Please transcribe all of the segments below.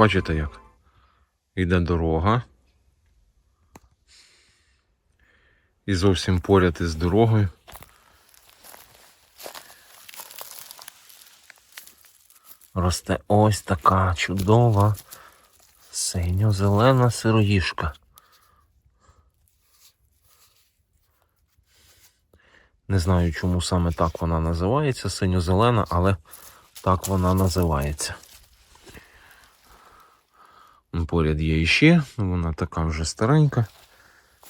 Бачите як? Йде дорога. І зовсім поряд із дорогою. Росте ось така чудова синьо-зелена сироїшка. Не знаю, чому саме так вона називається, синьо-зелена, але так вона називається. Поряд є іще, вона така вже старенька.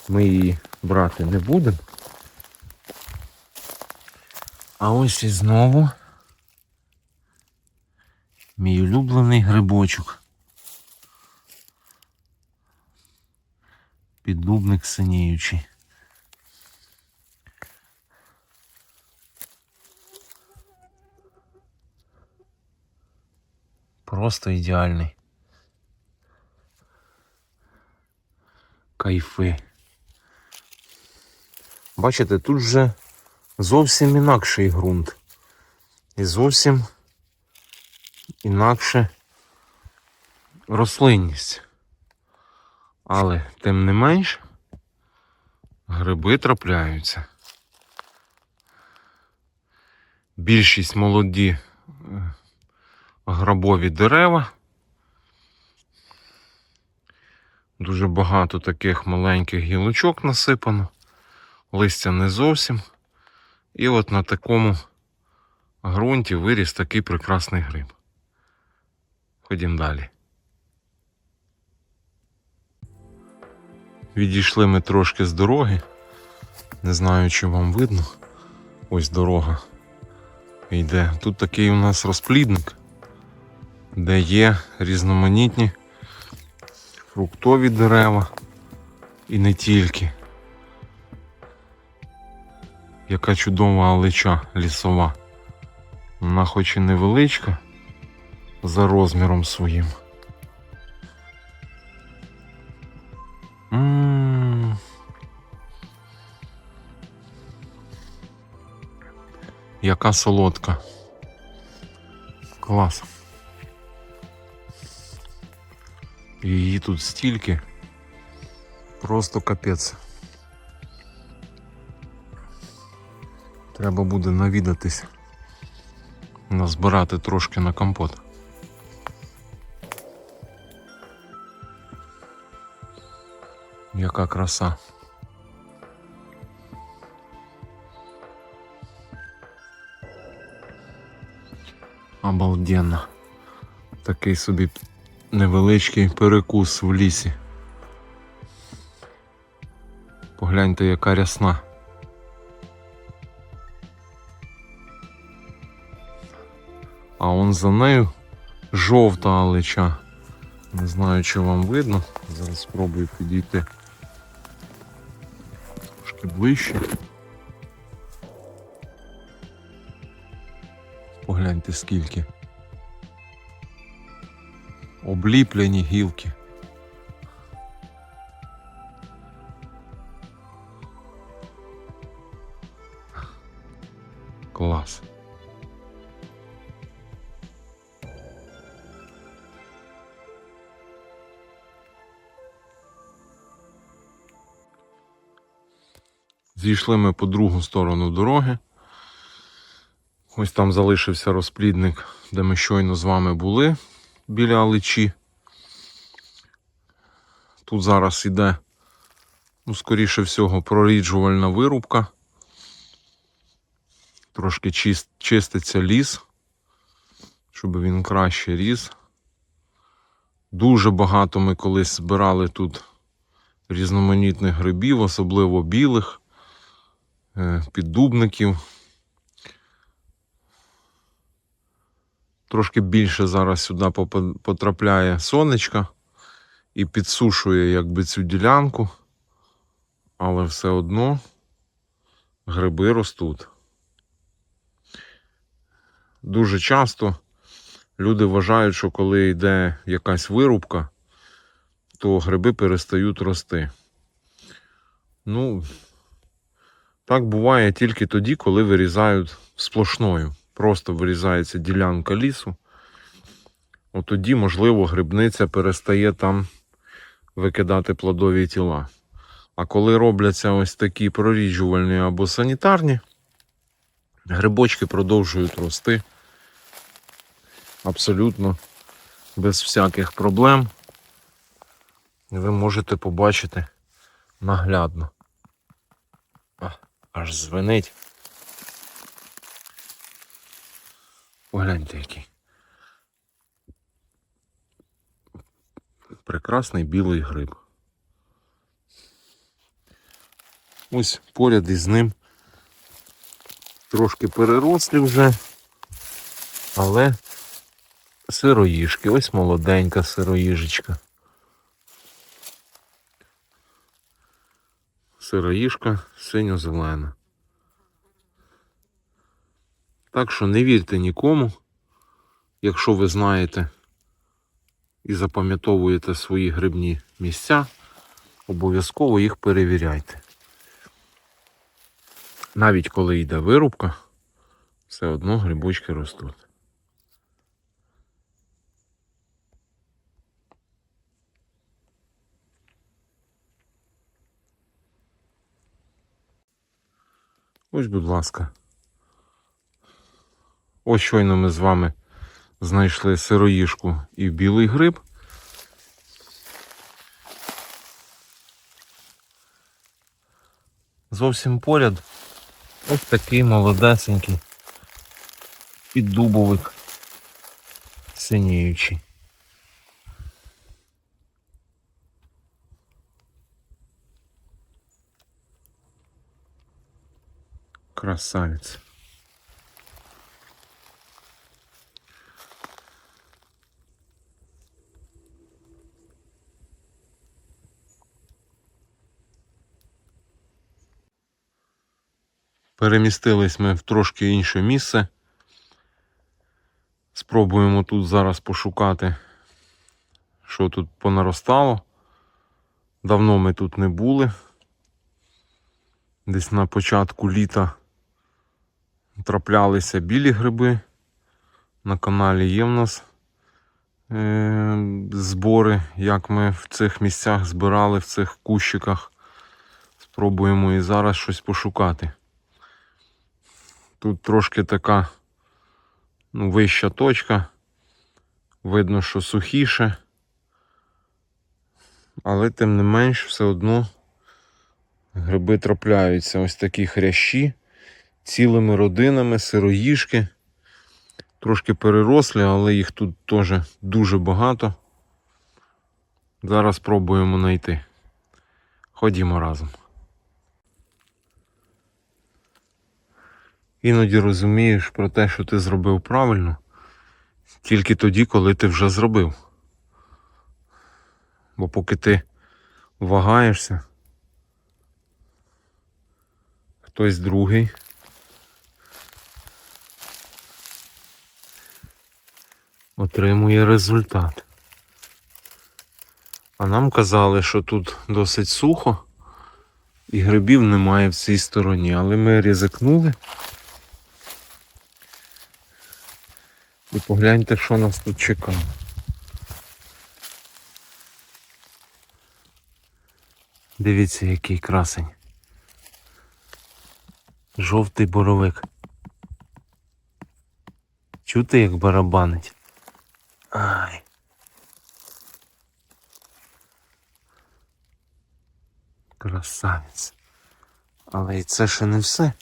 Ми її брати не будемо. А ось і знову мій улюблений грибочок. Піддубник синіючий. Просто ідеальний. Кайфи. Бачите, тут вже зовсім інакший ґрунт. І зовсім інакше рослинність. Але тим не менш гриби трапляються. Більшість молоді е, грабові дерева. Дуже багато таких маленьких гілочок насипано, листя не зовсім. І от на такому ґрунті виріс такий прекрасний гриб. Ходім далі. Відійшли ми трошки з дороги. Не знаю, чи вам видно. Ось дорога йде. Тут такий у нас розплідник, де є різноманітні фруктові дерева і не тільки. Яка чудова алича лісова. Вона хоч і невеличка за розміром своїм. М. Яка солодка. Клас. Її тут стільки. Просто капець. Треба буде навідатись. Назбирати трошки на компот. Яка краса. Обалденно. Такий собі невеличкий перекус в лісі. Погляньте, яка рясна. А он за нею жовта алича. Не знаю, чи вам видно. Зараз спробую підійти трошки ближче. Погляньте скільки. Обліплені гілки. Клас. Зійшли ми по другу сторону дороги. Ось там залишився розплідник, де ми щойно з вами були біля Аличі. Тут зараз іде, ну, скоріше всього, проріджувальна вирубка. Трошки чист, чиститься ліс, щоб він краще ріс. Дуже багато ми колись збирали тут різноманітних грибів, особливо білих, е, піддубників. Трошки більше зараз сюди потрапляє сонечка і підсушує якби цю ділянку, але все одно гриби ростуть. Дуже часто люди вважають, що коли йде якась вирубка, то гриби перестають рости. Ну, так буває тільки тоді, коли вирізають сплошною. Просто вирізається ділянка лісу, от тоді, можливо, грибниця перестає там викидати плодові тіла. А коли робляться ось такі проріджувальні або санітарні, грибочки продовжують рости абсолютно без всяких проблем. Ви можете побачити наглядно. Аж звенить. Погляньте який. Прекрасний білий гриб. Ось поряд із ним трошки перерослі вже, але сироїжки. Ось молоденька сироїжечка. Сироїжка синьо-зелена. Так що не вірте нікому, якщо ви знаєте і запам'ятовуєте свої грибні місця, обов'язково їх перевіряйте. Навіть коли йде вирубка, все одно грибочки ростуть. Ось, будь ласка. Ось щойно ми з вами знайшли сироїжку і білий гриб. Зовсім поряд ось такий молодесенький піддубовик синіючий. Красавець. Перемістились ми в трошки інше місце. Спробуємо тут зараз пошукати, що тут понаростало. Давно ми тут не були. Десь на початку літа траплялися білі гриби. На каналі є в нас е- збори, як ми в цих місцях збирали, в цих кущиках. Спробуємо і зараз щось пошукати. Тут трошки така ну, вища точка. Видно, що сухіше. Але тим не менш все одно гриби трапляються. Ось такі хрящі цілими родинами, сироїжки. Трошки перерослі, але їх тут теж дуже багато. Зараз спробуємо знайти. Ходімо разом. Іноді розумієш про те, що ти зробив правильно, тільки тоді, коли ти вже зробив. Бо поки ти вагаєшся, хтось другий отримує результат. А нам казали, що тут досить сухо і грибів немає в цій стороні, але ми ризикнули. Погляньте, що нас тут чекає. Дивіться, який красень. Жовтий боровик. Чути, як барабанить? Ай. Красавець. Але і це ще не все.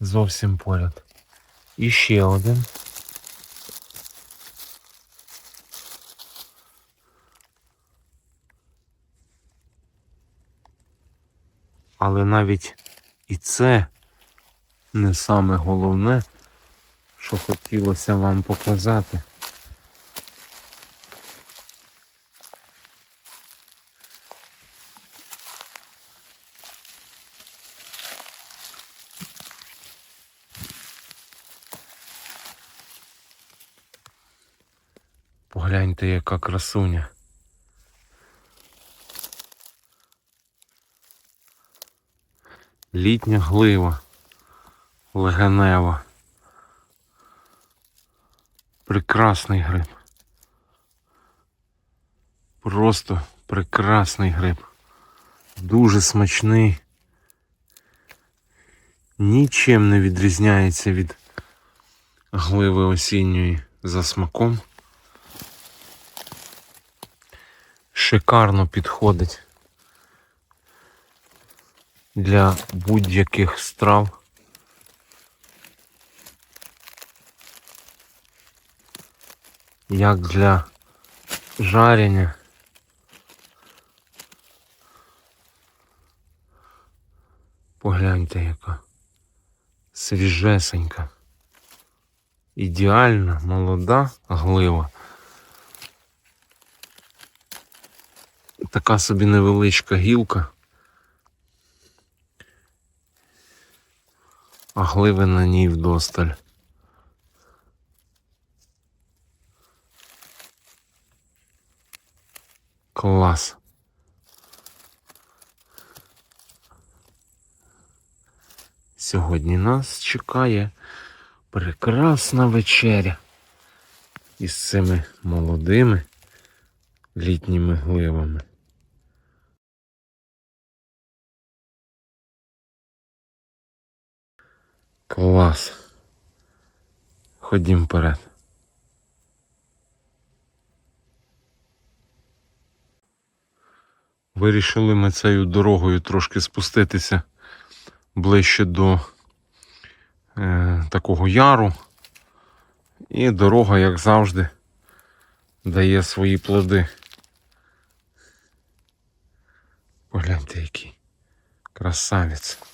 Зовсім поряд. І ще один. Але навіть і це не саме головне, що хотілося вам показати. Погляньте, яка красуня. Літня глива. легенева. Прекрасний гриб. Просто прекрасний гриб. Дуже смачний. Нічим не відрізняється від гливи осінньої за смаком. Шикарно підходить для будь-яких страв. Як для жарення. Погляньте, яка свіжесенька. Ідеальна, молода глива. Така собі невеличка гілка. А гливи на ній вдосталь. Клас. Сьогодні нас чекає прекрасна вечеря із цими молодими літніми гливами. Клас. Ходім вперед. Вирішили ми цією дорогою трошки спуститися ближче до е, такого яру. І дорога, як завжди, дає свої плоди. Погляньте, який красавець.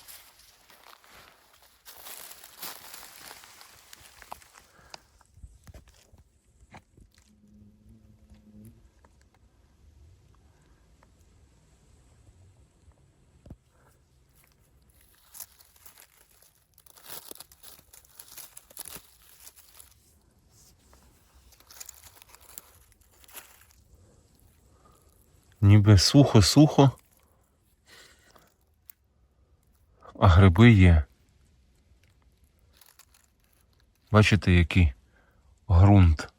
Ніби сухо-сухо, а гриби є. Бачите, який ґрунт.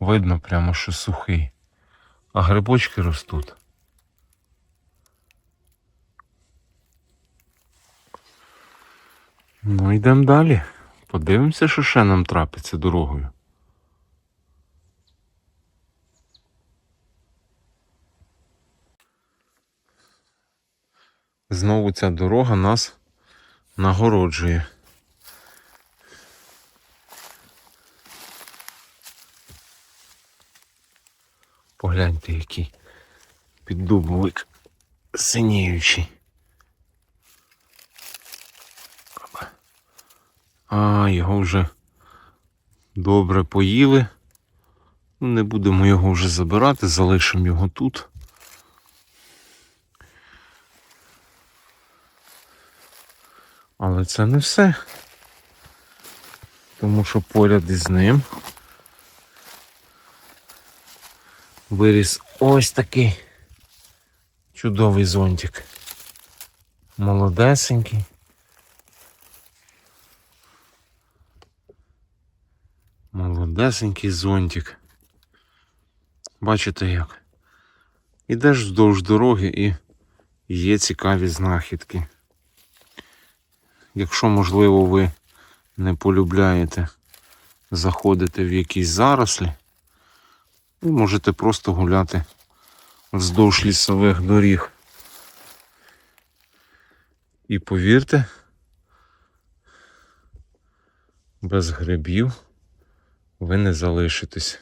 Видно прямо, що сухий. А грибочки ростуть. Ну, йдемо далі. Подивимося, що ще нам трапиться дорогою. Знову ця дорога нас нагороджує. Погляньте, який піддубовик синіючий. А, його вже добре поїли. Не будемо його вже забирати, залишимо його тут. Але це не все. Тому що поряд із ним виріс ось такий чудовий зонтик. Молодесенький. Молодесенький зонтик. Бачите як? Ідеш вздовж дороги і є цікаві знахідки. Якщо, можливо, ви не полюбляєте заходити в якісь зарослі, ви можете просто гуляти вздовж лісових доріг. І повірте, без грибів ви не залишитесь.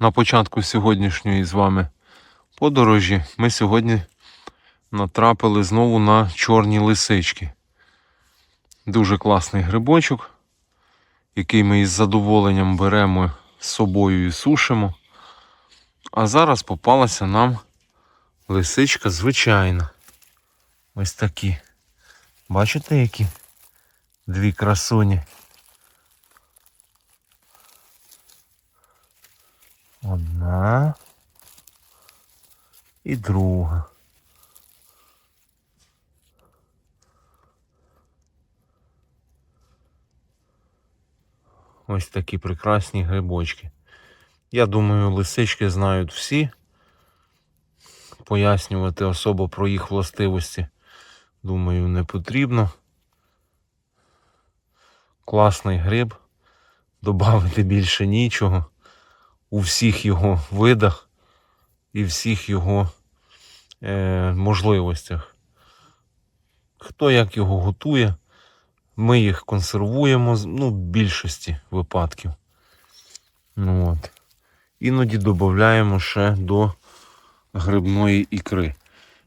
На початку сьогоднішньої з вами подорожі ми сьогодні натрапили знову на чорні лисички. Дуже класний грибочок, який ми із задоволенням беремо з собою і сушимо. А зараз попалася нам лисичка звичайна. Ось такі. Бачите, які? Дві красуні. Одна. І друга. Ось такі прекрасні грибочки. Я думаю, лисички знають всі. Пояснювати особо про їх властивості, думаю, не потрібно. Класний гриб. Добавити більше нічого. У всіх його видах і всіх його е, можливостях. Хто як його готує, ми їх консервуємо ну, в більшості випадків. Ну, от. Іноді додаємо ще до грибної ікри.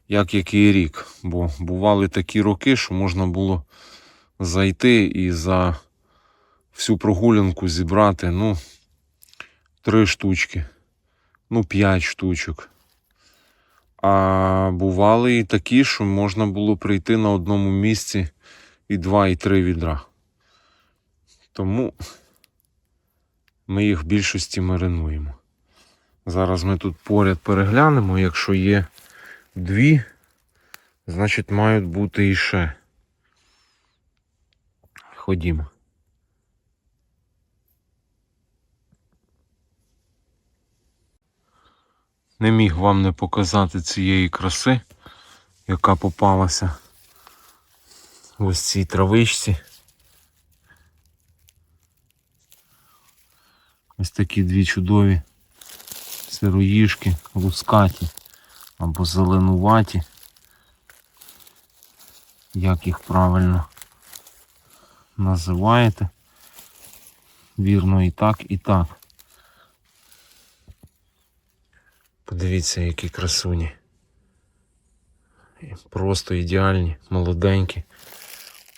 Як який рік. Бо бували такі роки, що можна було зайти і за всю прогулянку зібрати ну, три штучки, ну, п'ять штучок. А бували і такі, що можна було прийти на одному місці і два, і три відра. Тому ми їх в більшості маринуємо. Зараз ми тут поряд переглянемо. Якщо є дві, значить мають бути іще. Ходімо. Не міг вам не показати цієї краси, яка попалася в ось цій травичці. Ось такі дві чудові сироїжки, лускаті або зеленуваті. Як їх правильно називаєте? Вірно і так, і так. Подивіться, які красуні. Просто ідеальні, молоденькі.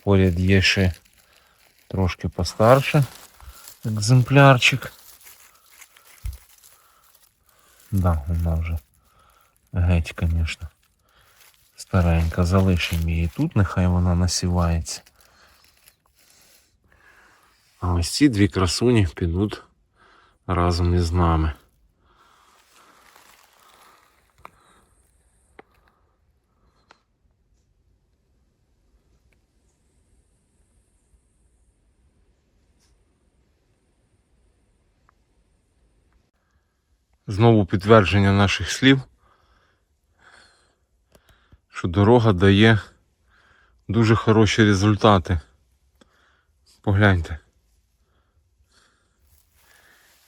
Поряд є ще трошки постарше екземплярчик. Да, вона вже геть, звісно. Старенька, залишимо її тут, нехай вона насівається. А ось ці дві красуні підуть разом із нами. Знову підтвердження наших слів, що дорога дає дуже хороші результати. Погляньте.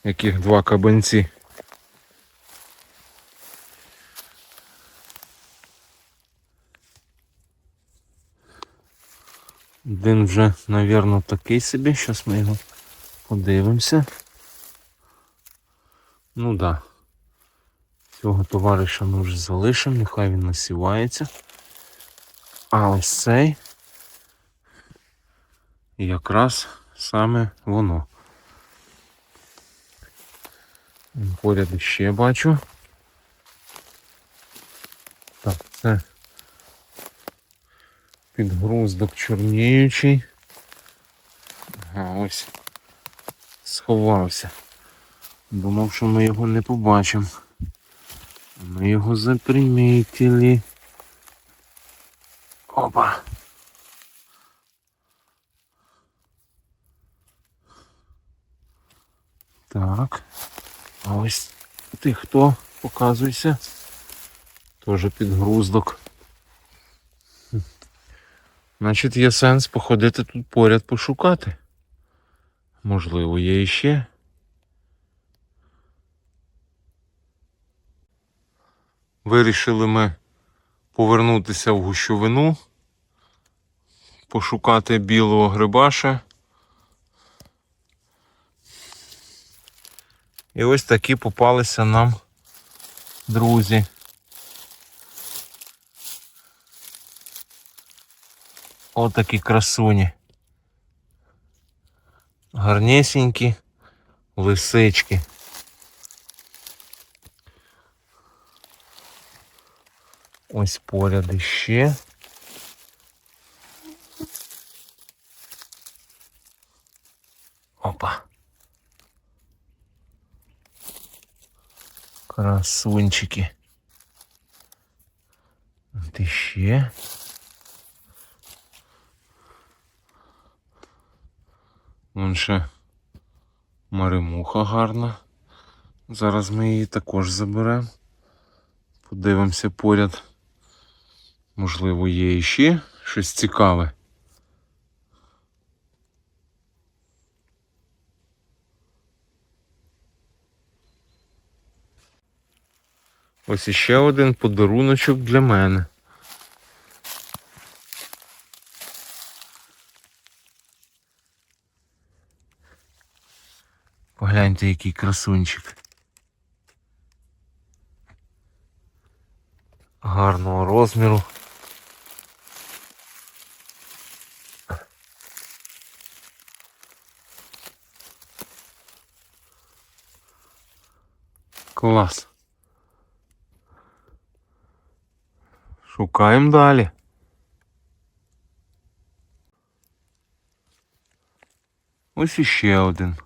Яких два кабанці. Один вже, мабуть, такий собі. Зараз ми його подивимося. Ну так. Да. Цього товариша ми вже залишимо, нехай він насівається. А ось цей якраз саме воно. Поряд ще бачу. Так, це підгруздок чорніючий. Ага, ось сховався. Думав, що ми його не побачимо. Ми його запримітили. Опа. Так. А ось ти хто? Показуйся. Тоже підгруздок. Значить, є сенс походити тут поряд пошукати. Можливо, є іще. Вирішили ми повернутися в гущовину, пошукати білого грибаша. І ось такі попалися нам друзі. Отакі красуні. Гарнесенькі лисички. Ось поряд іще. Опа. Красунчики. Ти ще. Вон ще маримуха гарна. Зараз ми її також заберемо. Подивимося поряд. Можливо, є іще щось цікаве. Ось іще один подаруночок для мене. Погляньте, який красунчик. Гарного розміру. Клас. Шукаємо далі. Ось іще один.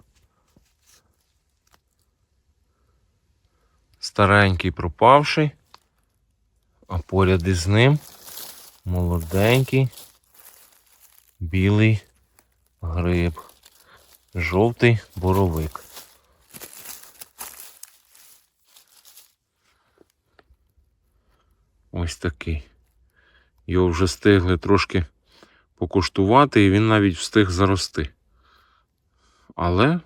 Старенький пропавший, а поряд із ним молоденький білий гриб, жовтий боровик. Ось такий. Його вже встигли трошки покуштувати, і він навіть встиг зарости. Але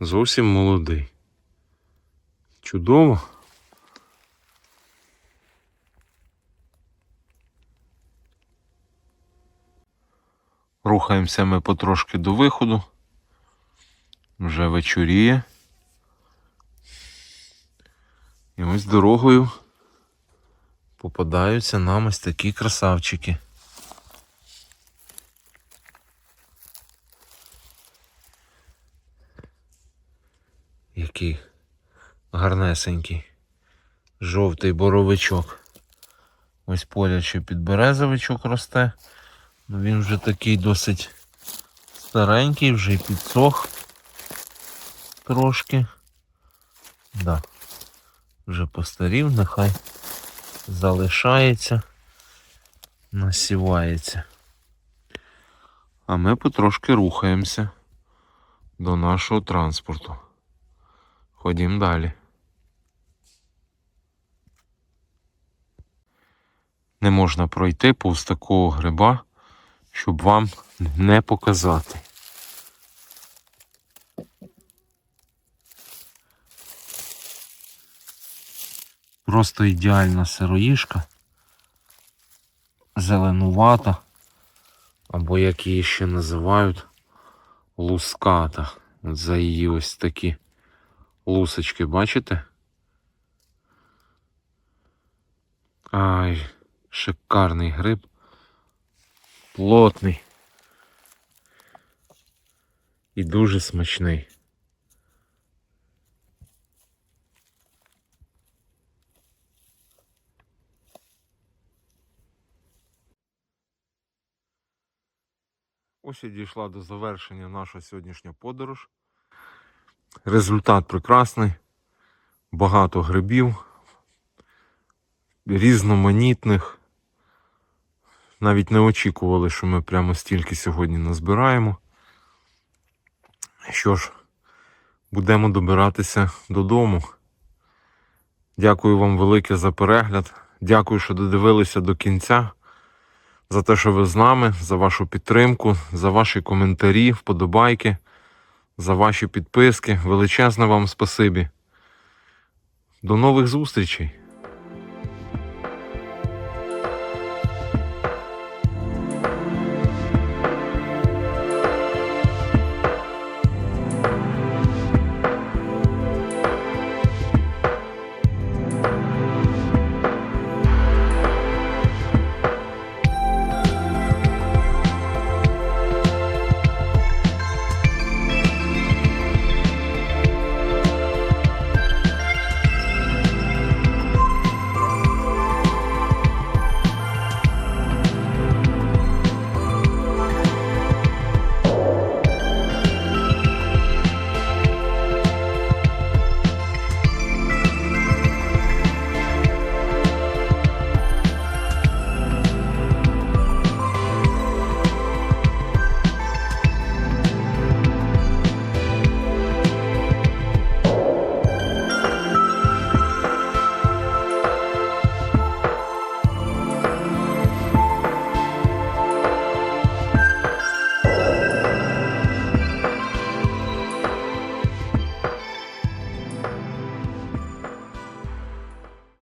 зовсім молодий. Чудово. Рухаємося ми потрошки до виходу. Вже вечоріє. І ось дорогою попадаються нам ось такі красавчики. Який гарнесенький. Жовтий боровичок. Ось поряд ще підберезовичок росте. Ну він вже такий досить старенький, вже й підсох трошки. Да. Вже постарів, нехай залишається, насівається. А ми потрошки рухаємося до нашого транспорту. Ходім далі. Не можна пройти повз такого гриба, щоб вам не показати. Просто ідеальна сироїшка. Зеленувата. Або як її ще називають луската. От за її ось такі лусочки, бачите? Ай, шикарний гриб. Плотний. І дуже смачний. Ось і дійшла до завершення наша сьогоднішня подорож. Результат прекрасний. Багато грибів, різноманітних. Навіть не очікували, що ми прямо стільки сьогодні назбираємо. Що ж, будемо добиратися додому. Дякую вам велике за перегляд. Дякую, що додивилися до кінця. За те, що ви з нами, за вашу підтримку, за ваші коментарі, вподобайки, за ваші підписки. Величезне вам спасибі. До нових зустрічей!